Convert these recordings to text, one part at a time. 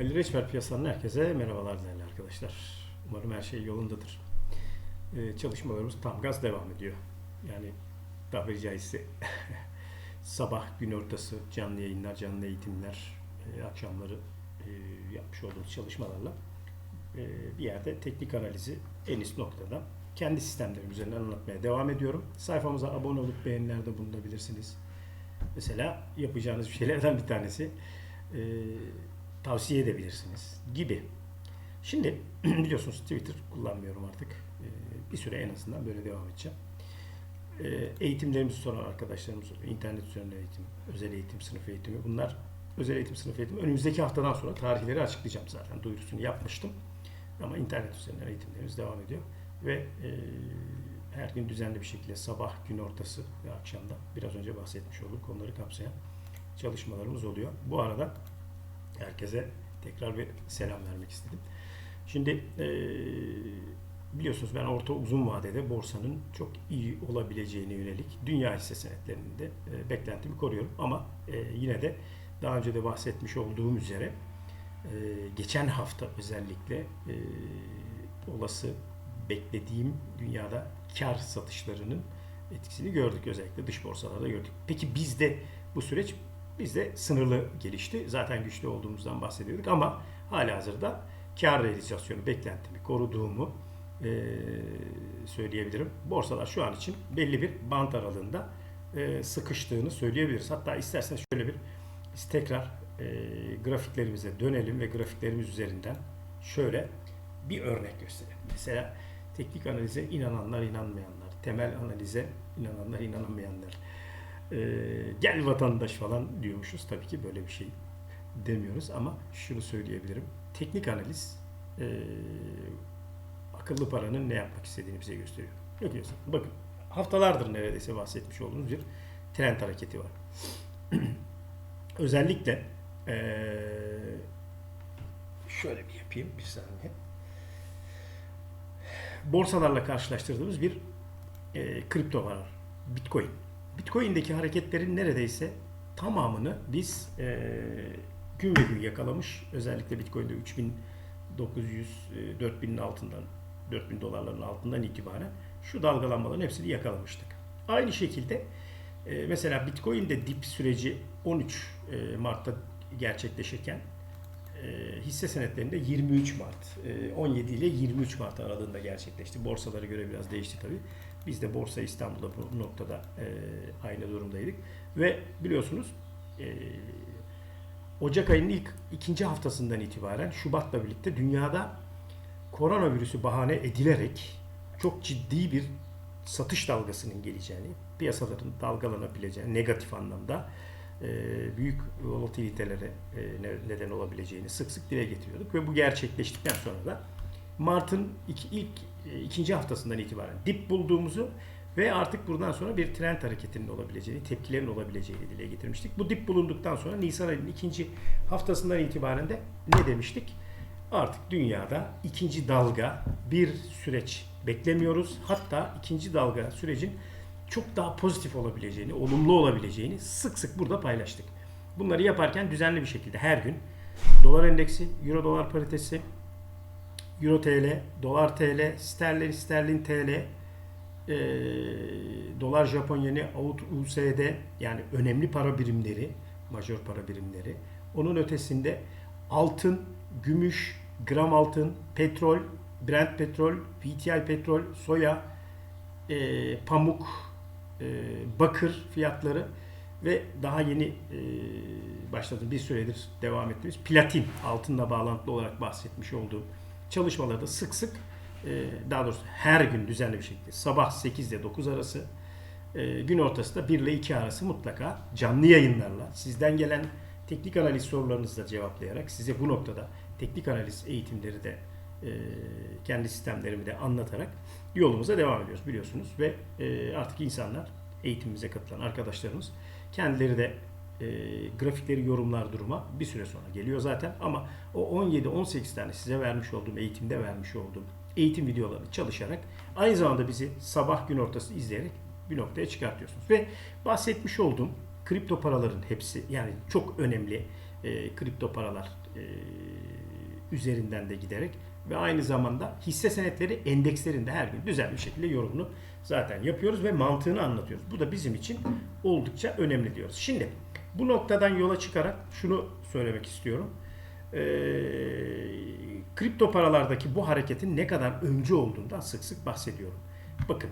Ali Reçber piyasadan herkese merhabalar değerli arkadaşlar. Umarım her şey yolundadır. Ee, çalışmalarımız tam gaz devam ediyor. Yani tabiri caizse sabah gün ortası canlı yayınlar, canlı eğitimler, e, akşamları e, yapmış olduğumuz çalışmalarla e, bir yerde teknik analizi en üst noktada kendi sistemlerim üzerinden anlatmaya devam ediyorum. Sayfamıza abone olup beğenilerde bulunabilirsiniz. Mesela yapacağınız şeylerden bir tanesi e, tavsiye edebilirsiniz gibi. Şimdi biliyorsunuz Twitter kullanmıyorum artık. E, bir süre en azından böyle devam edeceğim. E, eğitimlerimizi soran arkadaşlarımız. İnternet üzerinden eğitim, özel eğitim, sınıf eğitimi. Bunlar özel eğitim, sınıf eğitimi. Önümüzdeki haftadan sonra tarihleri açıklayacağım zaten. Duyurusunu yapmıştım. Ama internet üzerinden eğitimlerimiz devam ediyor. Ve e, her gün düzenli bir şekilde sabah, gün ortası ve akşamda biraz önce bahsetmiş olduğum konuları kapsayan çalışmalarımız oluyor. Bu arada herkese tekrar bir selam vermek istedim. Şimdi e, biliyorsunuz ben orta uzun vadede borsanın çok iyi olabileceğine yönelik dünya hisse senetlerinde e, beklentimi koruyorum. Ama e, yine de daha önce de bahsetmiş olduğum üzere geçen hafta özellikle olası beklediğim dünyada kar satışlarının etkisini gördük. Özellikle dış borsalarda gördük. Peki bizde bu süreç bizde sınırlı gelişti. Zaten güçlü olduğumuzdan bahsediyorduk ama hala hazırda kar realizasyonu beklentimi koruduğumu e, söyleyebilirim. Borsalar şu an için belli bir bant aralığında e, sıkıştığını söyleyebiliriz. Hatta isterseniz şöyle bir biz tekrar e, grafiklerimize dönelim ve grafiklerimiz üzerinden şöyle bir örnek gösterelim. Mesela teknik analize inananlar, inanmayanlar, temel analize inananlar, inanamayanlar. Ee, gel vatandaş falan diyormuşuz. Tabii ki böyle bir şey demiyoruz ama şunu söyleyebilirim. Teknik analiz e, akıllı paranın ne yapmak istediğini bize gösteriyor. Ne diyorsun? Bakın haftalardır neredeyse bahsetmiş olduğumuz bir trend hareketi var. Özellikle e, şöyle bir yapayım bir saniye borsalarla karşılaştırdığımız bir e, kripto var. Bitcoin. Bitcoin'deki hareketlerin neredeyse tamamını biz e, gün ve gün yakalamış. Özellikle Bitcoin'de 3900 e, 4000'in altından 4000 dolarların altından itibaren şu dalgalanmaların hepsini yakalamıştık. Aynı şekilde e, mesela Bitcoin'de dip süreci 13 e, Mart'ta gerçekleşirken e, hisse senetlerinde 23 Mart, e, 17 ile 23 Mart aralığında gerçekleşti. Borsalara göre biraz değişti tabii. Biz de Borsa İstanbul'da bu noktada e, aynı durumdaydık. Ve biliyorsunuz e, Ocak ayının ilk ikinci haftasından itibaren Şubat'la birlikte dünyada koronavirüsü bahane edilerek çok ciddi bir satış dalgasının geleceğini, piyasaların dalgalanabileceğini negatif anlamda e, büyük volatilitelere e, neden olabileceğini sık sık dile getiriyorduk ve bu gerçekleştikten sonra da Mart'ın ilk e, ikinci haftasından itibaren dip bulduğumuzu ve artık buradan sonra bir trend hareketinin olabileceğini, tepkilerin olabileceğini dile getirmiştik. Bu dip bulunduktan sonra Nisan ayının ikinci haftasından itibaren de ne demiştik? Artık dünyada ikinci dalga bir süreç beklemiyoruz. Hatta ikinci dalga sürecin çok daha pozitif olabileceğini, olumlu olabileceğini sık sık burada paylaştık. Bunları yaparken düzenli bir şekilde her gün dolar endeksi, euro dolar paritesi, euro TL, dolar TL, sterlin sterlin TL, e, dolar Japon yeni, AUD USD yani önemli para birimleri, majör para birimleri. Onun ötesinde altın, gümüş, gram altın, petrol, Brent petrol, PTI petrol, soya, e, pamuk, e, bakır fiyatları ve daha yeni e, başladı bir süredir devam ettiğimiz platin altınla bağlantılı olarak bahsetmiş olduğum çalışmalarda sık sık e, daha doğrusu her gün düzenli bir şekilde sabah 8 ile 9 arası e, gün ortası da 1 ile 2 arası mutlaka canlı yayınlarla sizden gelen teknik analiz sorularınızı da cevaplayarak size bu noktada teknik analiz eğitimleri de e, kendi sistemlerimi de anlatarak yolumuza devam ediyoruz biliyorsunuz ve artık insanlar eğitimimize katılan arkadaşlarımız kendileri de e, grafikleri yorumlar duruma bir süre sonra geliyor zaten ama o 17-18 tane size vermiş olduğum eğitimde vermiş olduğum eğitim videolarını çalışarak aynı zamanda bizi sabah gün ortası izleyerek bir noktaya çıkartıyorsunuz. Ve bahsetmiş olduğum kripto paraların hepsi yani çok önemli e, kripto paralar e, üzerinden de giderek ve aynı zamanda hisse senetleri endekslerinde her gün düzenli bir şekilde yorumunu zaten yapıyoruz ve mantığını anlatıyoruz. Bu da bizim için oldukça önemli diyoruz. Şimdi bu noktadan yola çıkarak şunu söylemek istiyorum. Ee, kripto paralardaki bu hareketin ne kadar öncü olduğundan sık sık bahsediyorum. Bakın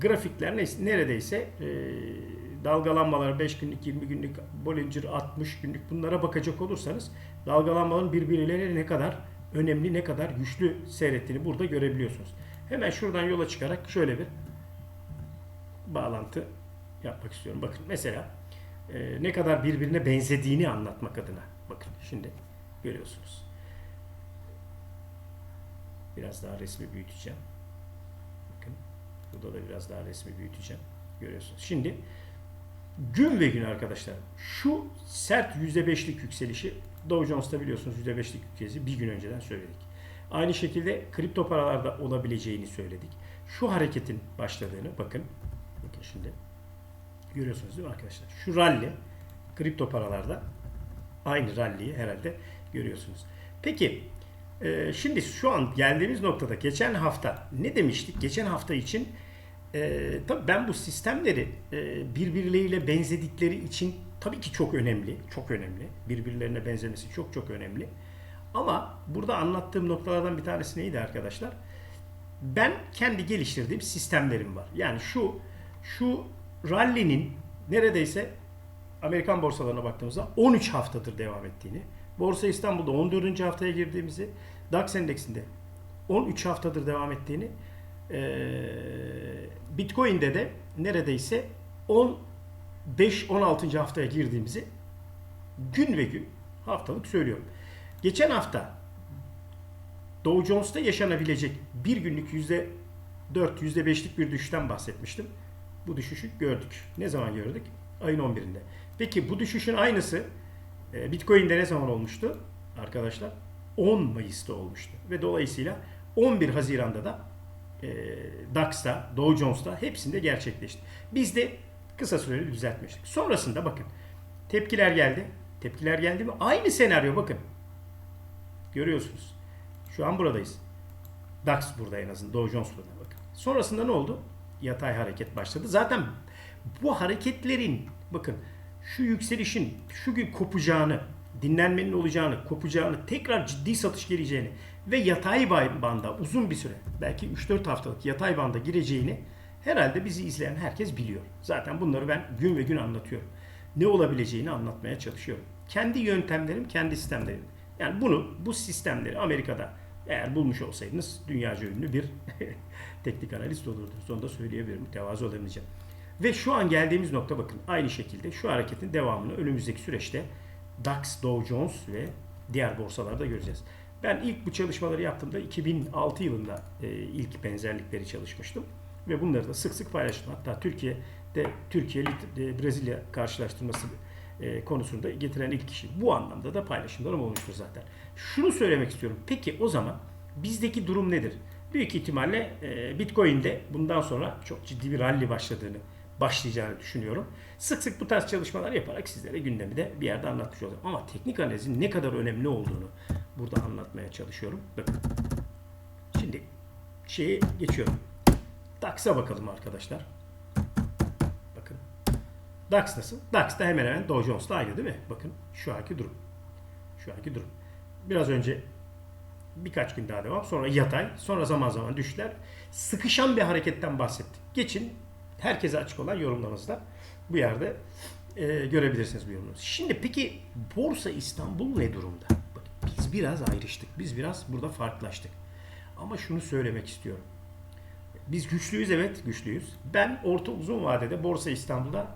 grafikler ne- neredeyse e, dalgalanmalar 5 günlük, 20 günlük, Bollinger 60 günlük bunlara bakacak olursanız dalgalanmaların birbirleriyle ne kadar önemli, ne kadar güçlü seyrettiğini burada görebiliyorsunuz. Hemen şuradan yola çıkarak şöyle bir bağlantı yapmak istiyorum. Bakın mesela e, ne kadar birbirine benzediğini anlatmak adına. Bakın şimdi görüyorsunuz. Biraz daha resmi büyüteceğim. Bakın burada da biraz daha resmi büyüteceğim. Görüyorsunuz. Şimdi gün ve gün arkadaşlar şu sert %5'lik yükselişi Dow Jones'ta biliyorsunuz %5'lik yükselişi bir gün önceden söyledik. Aynı şekilde kripto paralarda olabileceğini söyledik. Şu hareketin başladığını bakın. Bakın şimdi görüyorsunuz değil mi arkadaşlar? Şu rally kripto paralarda aynı rally'yi herhalde görüyorsunuz. Peki e, şimdi şu an geldiğimiz noktada geçen hafta ne demiştik? Geçen hafta için e, tabii ben bu sistemleri e, birbirleriyle benzedikleri için tabii ki çok önemli. Çok önemli. Birbirlerine benzemesi çok çok önemli. Ama burada anlattığım noktalardan bir tanesi neydi arkadaşlar? Ben kendi geliştirdiğim sistemlerim var. Yani şu şu rally'nin neredeyse Amerikan borsalarına baktığımızda 13 haftadır devam ettiğini, Borsa İstanbul'da 14. haftaya girdiğimizi, DAX endeksinde 13 haftadır devam ettiğini, Bitcoin'de de neredeyse 15-16. haftaya girdiğimizi gün ve gün haftalık söylüyorum. Geçen hafta Dow Jones'ta yaşanabilecek bir günlük yüzde 4, yüzde 5'lik bir düşüşten bahsetmiştim. Bu düşüşü gördük. Ne zaman gördük? Ayın 11'inde. Peki bu düşüşün aynısı e, Bitcoin'de ne zaman olmuştu? Arkadaşlar 10 Mayıs'ta olmuştu. Ve dolayısıyla 11 Haziran'da da e, DAX'ta, Dow Jones'ta hepsinde gerçekleşti. Biz de kısa süreli düzeltmiştik. Sonrasında bakın tepkiler geldi. Tepkiler geldi mi? Aynı senaryo bakın. Görüyorsunuz. Şu an buradayız. DAX burada en azından. Dow Jones burada bakın. Sonrasında ne oldu? Yatay hareket başladı. Zaten bu hareketlerin bakın şu yükselişin şu gün kopacağını, dinlenmenin olacağını, kopacağını, tekrar ciddi satış geleceğini ve yatay banda uzun bir süre belki 3-4 haftalık yatay banda gireceğini herhalde bizi izleyen herkes biliyor. Zaten bunları ben gün ve gün anlatıyorum. Ne olabileceğini anlatmaya çalışıyorum. Kendi yöntemlerim, kendi sistemlerim. Yani bunu, bu sistemleri Amerika'da eğer bulmuş olsaydınız dünyaca ünlü bir teknik analist olurdunuz. Onu da söyleyebilirim. Tevazu olamayacağım. Ve şu an geldiğimiz nokta bakın aynı şekilde şu hareketin devamını önümüzdeki süreçte DAX, Dow Jones ve diğer borsalarda göreceğiz. Ben ilk bu çalışmaları yaptığımda 2006 yılında e, ilk benzerlikleri çalışmıştım. Ve bunları da sık sık paylaştım. Hatta Türkiye'de Türkiye e, Brezilya karşılaştırması e, konusunda getiren ilk kişi. Bu anlamda da paylaşımlarım olmuştur zaten. Şunu söylemek istiyorum. Peki o zaman bizdeki durum nedir? Büyük ihtimalle e, Bitcoin'de bundan sonra çok ciddi bir rally başladığını başlayacağını düşünüyorum. Sık sık bu tarz çalışmalar yaparak sizlere gündemi de bir yerde anlatmış olacağım. Ama teknik analizin ne kadar önemli olduğunu burada anlatmaya çalışıyorum. Bakın. Şimdi şeyi geçiyorum. DAX'a bakalım arkadaşlar. Bakın. DAX da hemen hemen Dow Jones'la aynı değil mi? Bakın şu anki durum. Şu anki durum. Biraz önce birkaç gün daha devam. Sonra yatay. Sonra zaman zaman düşler. Sıkışan bir hareketten bahsettik. Geçin herkese açık olan yorumlarınızda bu yerde e, görebilirsiniz bu yorumlarınızı. Şimdi peki Borsa İstanbul ne durumda? Bak, biz biraz ayrıştık. Biz biraz burada farklılaştık. Ama şunu söylemek istiyorum. Biz güçlüyüz evet güçlüyüz. Ben orta uzun vadede Borsa İstanbul'da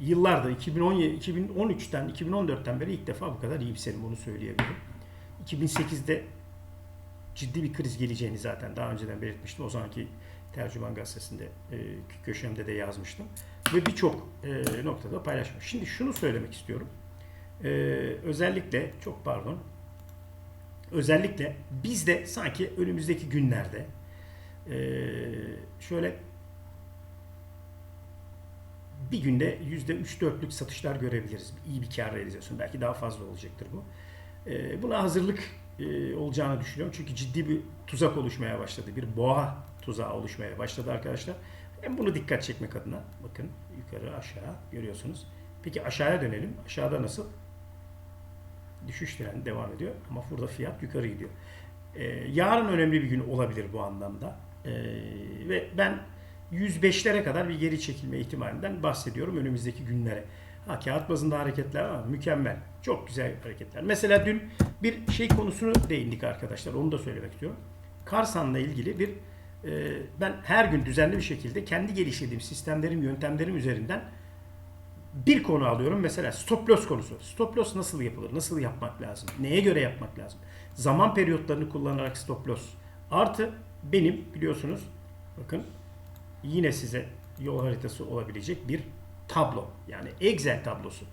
yıllardır 2017, 2013'ten 2014'ten beri ilk defa bu kadar iyimserim onu söyleyebilirim. 2008'de ciddi bir kriz geleceğini zaten daha önceden belirtmiştim. O zamanki Tercüman Gazetesi'nde e, köşemde de yazmıştım. Ve birçok e, noktada paylaşmış. Şimdi şunu söylemek istiyorum. E, özellikle çok pardon özellikle biz de sanki önümüzdeki günlerde e, şöyle bir günde yüzde üç dörtlük satışlar görebiliriz. İyi bir kar realizasyonu. Belki daha fazla olacaktır bu. E, buna hazırlık e, olacağını düşünüyorum. Çünkü ciddi bir tuzak oluşmaya başladı. Bir boğa tuzağı oluşmaya başladı arkadaşlar. Hem bunu dikkat çekmek adına bakın yukarı aşağı görüyorsunuz. Peki aşağıya dönelim. Aşağıda nasıl? Düşüş trendi devam ediyor ama burada fiyat yukarı gidiyor. Ee, yarın önemli bir gün olabilir bu anlamda. Ee, ve ben 105'lere kadar bir geri çekilme ihtimalinden bahsediyorum önümüzdeki günlere. Ha, kağıt bazında hareketler ama mükemmel. Çok güzel hareketler. Mesela dün bir şey konusunu değindik arkadaşlar. Onu da söylemek istiyorum. Karsan'la ilgili bir e, ben her gün düzenli bir şekilde kendi geliştirdiğim sistemlerim, yöntemlerim üzerinden bir konu alıyorum. Mesela stop loss konusu. Stop loss nasıl yapılır? Nasıl yapmak lazım? Neye göre yapmak lazım? Zaman periyotlarını kullanarak stop loss. Artı benim biliyorsunuz bakın yine size yol haritası olabilecek bir tablo. Yani Excel tablosu.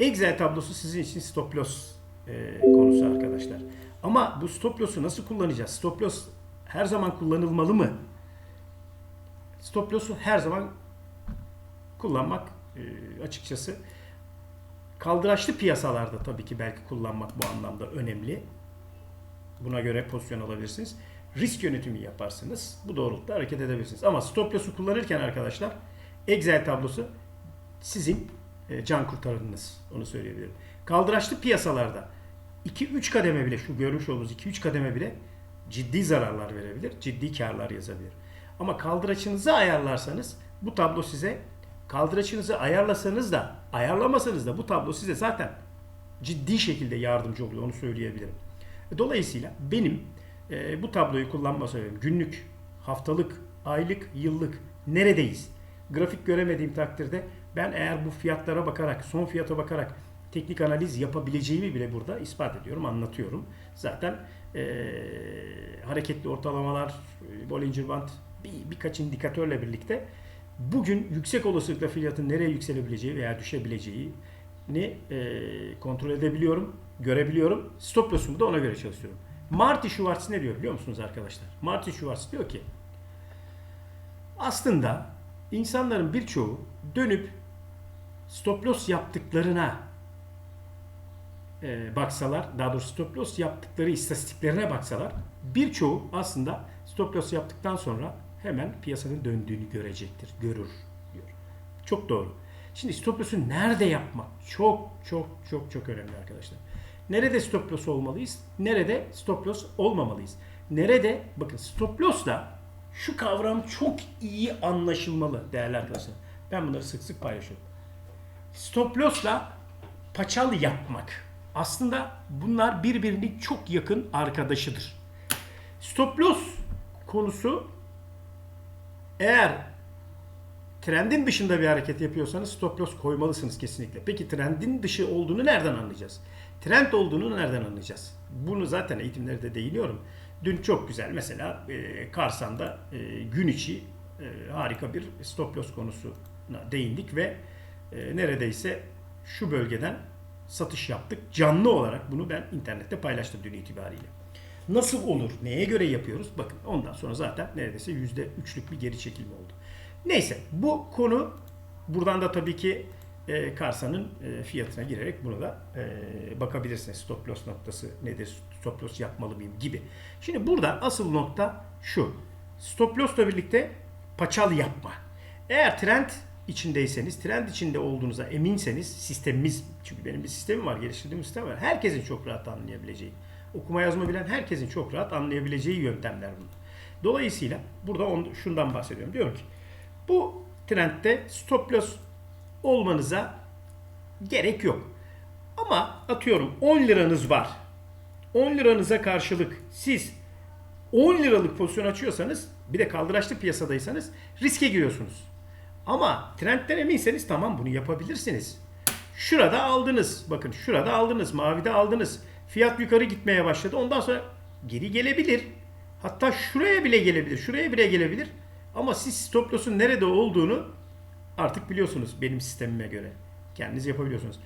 Excel tablosu sizin için stop loss e, konusu arkadaşlar. Ama bu stop loss'u nasıl kullanacağız? Stop loss her zaman kullanılmalı mı? Stop loss'u her zaman kullanmak e, açıkçası kaldıraçlı piyasalarda tabii ki belki kullanmak bu anlamda önemli. Buna göre pozisyon alabilirsiniz. Risk yönetimi yaparsınız. Bu doğrultuda hareket edebilirsiniz. Ama stop loss'u kullanırken arkadaşlar Excel tablosu sizin e, can kurtarınız. Onu söyleyebilirim. Kaldıraçlı piyasalarda 2-3 kademe bile şu görmüş olduğunuz 2-3 kademe bile ciddi zararlar verebilir. Ciddi karlar yazabilir. Ama kaldıraçınızı ayarlarsanız bu tablo size kaldıraçınızı ayarlasanız da ayarlamasanız da bu tablo size zaten ciddi şekilde yardımcı oluyor. Onu söyleyebilirim. Dolayısıyla benim e, bu tabloyu kullanma sebebim günlük, haftalık, aylık, yıllık neredeyiz? Grafik göremediğim takdirde ben eğer bu fiyatlara bakarak, son fiyata bakarak teknik analiz yapabileceğimi bile burada ispat ediyorum, anlatıyorum. Zaten e, hareketli ortalamalar, Bollinger Band bir, birkaç indikatörle birlikte bugün yüksek olasılıkla fiyatın nereye yükselebileceği veya düşebileceğini e, kontrol edebiliyorum, görebiliyorum. Stop loss'umu da ona göre çalışıyorum. Marty Schwartz ne diyor biliyor musunuz arkadaşlar? Marty Schwartz diyor ki aslında insanların birçoğu dönüp stop loss yaptıklarına e, baksalar, daha doğrusu stop loss yaptıkları istatistiklerine baksalar birçoğu aslında stop loss yaptıktan sonra hemen piyasanın döndüğünü görecektir, görür diyor. Çok doğru. Şimdi stop loss'u nerede yapmak? Çok çok çok çok önemli arkadaşlar. Nerede stop loss olmalıyız? Nerede stop loss olmamalıyız? Nerede? Bakın stop loss'la şu kavram çok iyi anlaşılmalı değerli arkadaşlar. Ben bunları sık sık paylaşıyorum. Stop loss'la paçal yapmak. Aslında bunlar birbirinin çok yakın arkadaşıdır. Stop loss konusu eğer trendin dışında bir hareket yapıyorsanız stop loss koymalısınız kesinlikle. Peki trendin dışı olduğunu nereden anlayacağız? Trend olduğunu nereden anlayacağız? Bunu zaten eğitimlerde değiniyorum. Dün çok güzel mesela e, Karsan'da e, gün içi e, harika bir stop loss konusuna değindik ve e, neredeyse şu bölgeden satış yaptık. Canlı olarak bunu ben internette paylaştım dün itibariyle. Nasıl olur? Neye göre yapıyoruz? Bakın ondan sonra zaten neredeyse %3'lük bir geri çekilme oldu. Neyse bu konu buradan da tabii ki e, Karsa'nın e, fiyatına girerek bunu da e, bakabilirsiniz. Stop loss noktası nedir? Stop loss yapmalı mıyım gibi. Şimdi burada asıl nokta şu. Stop loss'la birlikte paçal yapma. Eğer trend içindeyseniz, trend içinde olduğunuza eminseniz sistemimiz, çünkü benim bir sistemim var, geliştirdiğim sistem var. Herkesin çok rahat anlayabileceği, okuma yazma bilen herkesin çok rahat anlayabileceği yöntemler bunlar. Dolayısıyla burada on, şundan bahsediyorum. Diyorum ki bu trendde stop loss olmanıza gerek yok. Ama atıyorum 10 liranız var. 10 liranıza karşılık siz 10 liralık pozisyon açıyorsanız bir de kaldıraçlı piyasadaysanız riske giriyorsunuz. Ama trendten eminseniz tamam bunu yapabilirsiniz. Şurada aldınız. Bakın şurada aldınız. Mavide aldınız. Fiyat yukarı gitmeye başladı. Ondan sonra geri gelebilir. Hatta şuraya bile gelebilir. Şuraya bile gelebilir. Ama siz stop loss'un nerede olduğunu artık biliyorsunuz benim sistemime göre. Kendiniz yapabiliyorsunuz.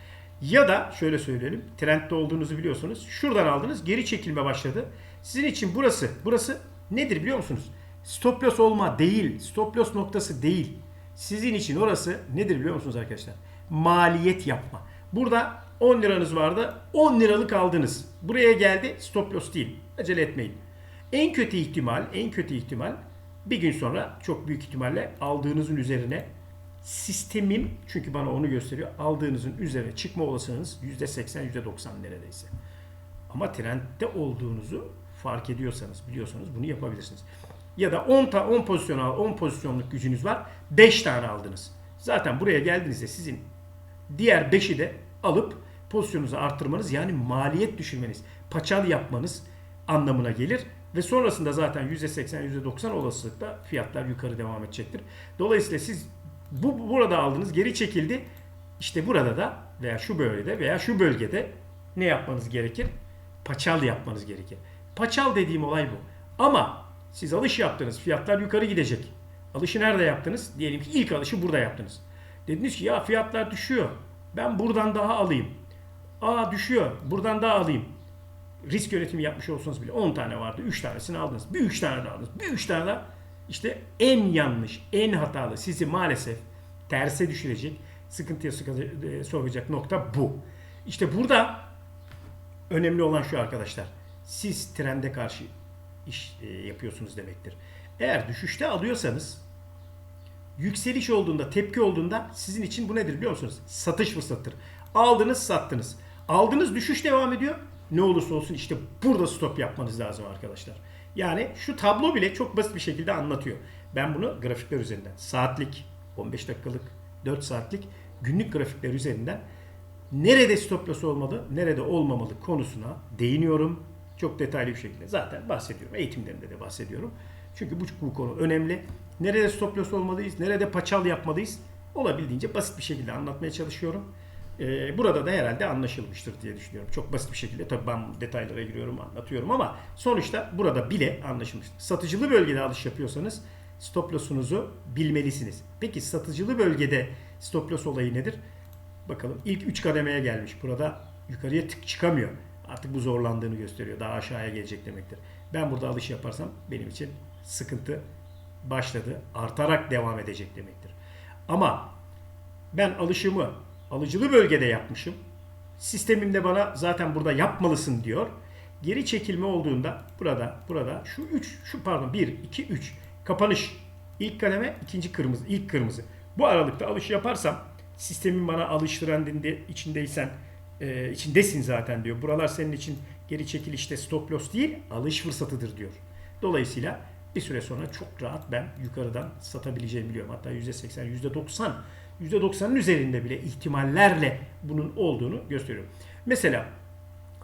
Ya da şöyle söyleyelim. Trendde olduğunuzu biliyorsunuz. Şuradan aldınız. Geri çekilme başladı. Sizin için burası. Burası nedir biliyor musunuz? Stop loss olma değil. Stop loss noktası değil. Sizin için orası nedir biliyor musunuz arkadaşlar? Maliyet yapma. Burada 10 liranız vardı. 10 liralık aldınız. Buraya geldi. Stop loss değil. Acele etmeyin. En kötü ihtimal, en kötü ihtimal bir gün sonra çok büyük ihtimalle aldığınızın üzerine sistemim çünkü bana onu gösteriyor. Aldığınızın üzerine çıkma olasılığınız %80, %90 neredeyse. Ama trendde olduğunuzu fark ediyorsanız, biliyorsanız bunu yapabilirsiniz. Ya da 10 ta 10 pozisyon al, 10 pozisyonluk gücünüz var. 5 tane aldınız. Zaten buraya geldiğinizde sizin diğer 5'i de alıp pozisyonunuzu arttırmanız yani maliyet düşürmeniz, paçal yapmanız anlamına gelir. Ve sonrasında zaten %80, %90 olasılıkla fiyatlar yukarı devam edecektir. Dolayısıyla siz bu bu- burada aldınız, geri çekildi. İşte burada da veya şu bölgede veya şu bölgede ne yapmanız gerekir? Paçal yapmanız gerekir. Paçal dediğim olay bu. Ama siz alış yaptınız, fiyatlar yukarı gidecek. Alışı nerede yaptınız? Diyelim ki ilk alışı burada yaptınız. Dediniz ki ya fiyatlar düşüyor. Ben buradan daha alayım. Aa düşüyor. Buradan daha alayım. Risk yönetimi yapmış olsanız bile 10 tane vardı. 3 tanesini aldınız. Bir 3 tane daha aldınız. Bir 3 tane daha. İşte en yanlış, en hatalı sizi maalesef terse düşürecek, sıkıntıya sıkı- e, sokacak nokta bu. İşte burada önemli olan şu arkadaşlar. Siz trende karşı iş e, yapıyorsunuz demektir. Eğer düşüşte alıyorsanız yükseliş olduğunda, tepki olduğunda sizin için bu nedir biliyor musunuz? Satış fırsatıdır. Aldınız, sattınız. Aldınız, düşüş devam ediyor. Ne olursa olsun işte burada stop yapmanız lazım arkadaşlar. Yani şu tablo bile çok basit bir şekilde anlatıyor. Ben bunu grafikler üzerinden, saatlik, 15 dakikalık, 4 saatlik günlük grafikler üzerinden nerede stop loss olmalı, nerede olmamalı konusuna değiniyorum. Çok detaylı bir şekilde zaten bahsediyorum. Eğitimlerinde de bahsediyorum. Çünkü bu, bu konu önemli. Nerede stop loss olmalıyız, nerede paçal yapmalıyız olabildiğince basit bir şekilde anlatmaya çalışıyorum. Ee, burada da herhalde anlaşılmıştır diye düşünüyorum. Çok basit bir şekilde tabii ben detaylara giriyorum anlatıyorum ama sonuçta burada bile anlaşılmıştır. Satıcılı bölgede alış yapıyorsanız stop loss'unuzu bilmelisiniz. Peki satıcılı bölgede stop loss olayı nedir? Bakalım ilk 3 kademeye gelmiş. Burada yukarıya tık çıkamıyor. Artık bu zorlandığını gösteriyor. Daha aşağıya gelecek demektir. Ben burada alış yaparsam benim için sıkıntı başladı. Artarak devam edecek demektir. Ama ben alışımı alıcılı bölgede yapmışım. Sistemimde bana zaten burada yapmalısın diyor. Geri çekilme olduğunda burada burada şu 3 şu pardon 1 2 3 kapanış ilk kademe ikinci kırmızı ilk kırmızı. Bu aralıkta alış yaparsam sistemin bana alış trendinde içindeysen e, içindesin zaten diyor. Buralar senin için geri çekilişte stop loss değil alış fırsatıdır diyor. Dolayısıyla bir süre sonra çok rahat ben yukarıdan satabileceğimi biliyorum. Hatta %80, %90, %90'ın üzerinde bile ihtimallerle bunun olduğunu gösteriyorum. Mesela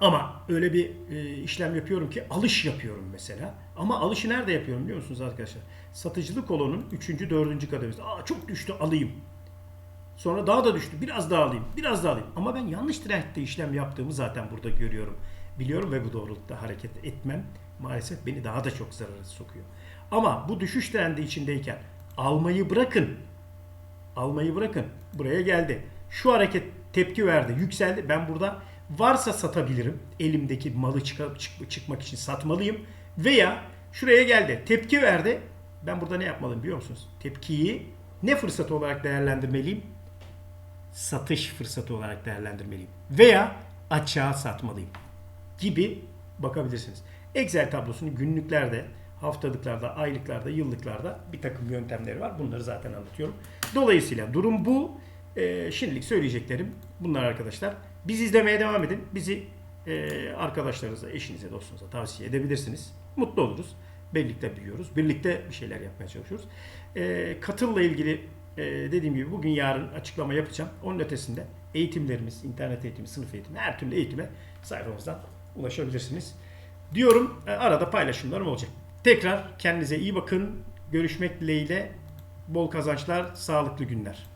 ama öyle bir e, işlem yapıyorum ki alış yapıyorum mesela. Ama alışı nerede yapıyorum biliyor musunuz arkadaşlar? Satıcılı kolonun 3. 4. kademesi. Aa çok düştü alayım. Sonra daha da düştü. Biraz daha alayım. Biraz daha alayım. Ama ben yanlış trendde işlem yaptığımı zaten burada görüyorum. Biliyorum ve bu doğrultuda hareket etmem maalesef beni daha da çok zarara sokuyor. Ama bu düşüş trendi içindeyken almayı bırakın. Almayı bırakın. Buraya geldi. Şu hareket tepki verdi. Yükseldi. Ben burada varsa satabilirim. Elimdeki malı çıkıp çık- çıkmak için satmalıyım. Veya şuraya geldi. Tepki verdi. Ben burada ne yapmalıyım biliyor musunuz? Tepkiyi ne fırsat olarak değerlendirmeliyim? satış fırsatı olarak değerlendirmeliyim. Veya açığa satmalıyım gibi bakabilirsiniz. Excel tablosunu günlüklerde, haftalıklarda, aylıklarda, yıllıklarda bir takım yöntemleri var. Bunları zaten anlatıyorum. Dolayısıyla durum bu. Ee, şimdilik söyleyeceklerim bunlar arkadaşlar. Biz izlemeye devam edin. Bizi e, arkadaşlarınıza, eşinize, dostunuza tavsiye edebilirsiniz. Mutlu oluruz. Birlikte biliyoruz. Birlikte bir şeyler yapmaya çalışıyoruz. Ee, katılla ilgili e, dediğim gibi bugün yarın açıklama yapacağım. Onun ötesinde eğitimlerimiz, internet eğitimi, sınıf eğitimi, her türlü eğitime sayfamızdan ulaşabilirsiniz. Diyorum e, arada paylaşımlarım olacak. Tekrar kendinize iyi bakın. Görüşmek dileğiyle bol kazançlar, sağlıklı günler.